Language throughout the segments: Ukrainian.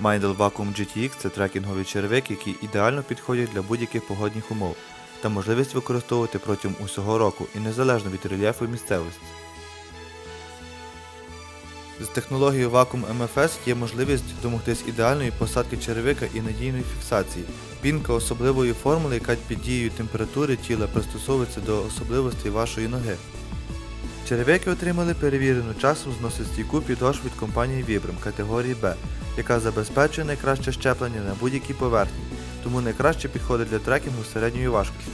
Mindel Vacuum GTX це трекінговий черевик, який ідеально підходить для будь-яких погодних умов та можливість використовувати протягом усього року і незалежно від рельєфу місцевості. З технологією Vacuum MFS є можливість домогтись ідеальної посадки черевика і надійної фіксації. Пінка особливої формули, яка під дією температури тіла пристосовується до особливостей вашої ноги. Черевики отримали перевірену часом зносостійку підошву від компанії Vibram категорії B, яка забезпечує найкраще щеплення на будь-якій поверхні, тому найкраще підходить для трекінгу середньої важкості.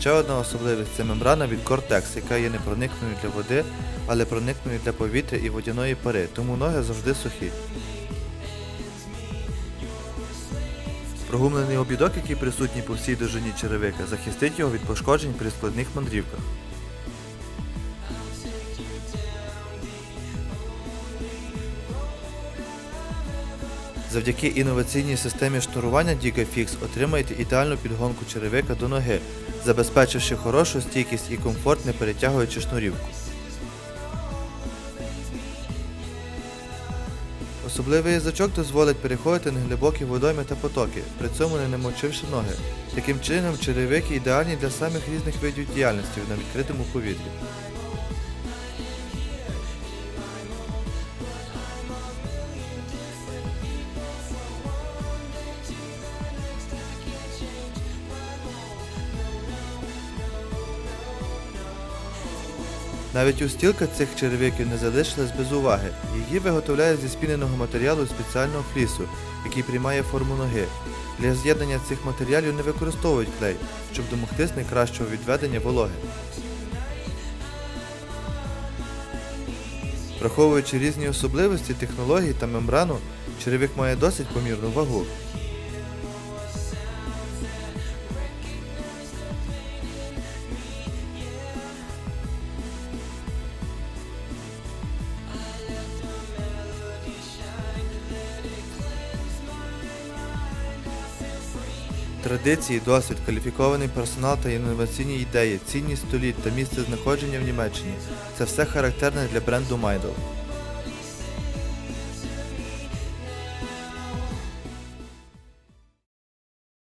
Ще одна особливість це мембрана від Cortex, яка є непроникною для води, але проникною для повітря і водяної пари, тому ноги завжди сухі. Прогумлений обідок, який присутній по всій довжині черевика, захистить його від пошкоджень при складних мандрівках. Завдяки інноваційній системі шнурування DigaFix отримаєте ідеальну підгонку черевика до ноги, забезпечивши хорошу стійкість і комфорт, не перетягуючи шнурівку. Особливий язичок дозволить переходити на глибокі водойми та потоки, при цьому не намочивши ноги. Таким чином, черевики ідеальні для самих різних видів діяльності на відкритому повітрі. Навіть устілка цих черевиків не залишилась без уваги. Її виготовляють зі спіненого матеріалу спеціального флісу, який приймає форму ноги. Для з'єднання цих матеріалів не використовують клей, щоб домогтись найкращого відведення вологи. Враховуючи різні особливості технологій та мембрану, черевик має досить помірну вагу. Традиції, досвід, кваліфікований персонал та інноваційні ідеї, цінність століть та місце знаходження в Німеччині це все характерне для бренду Майдл.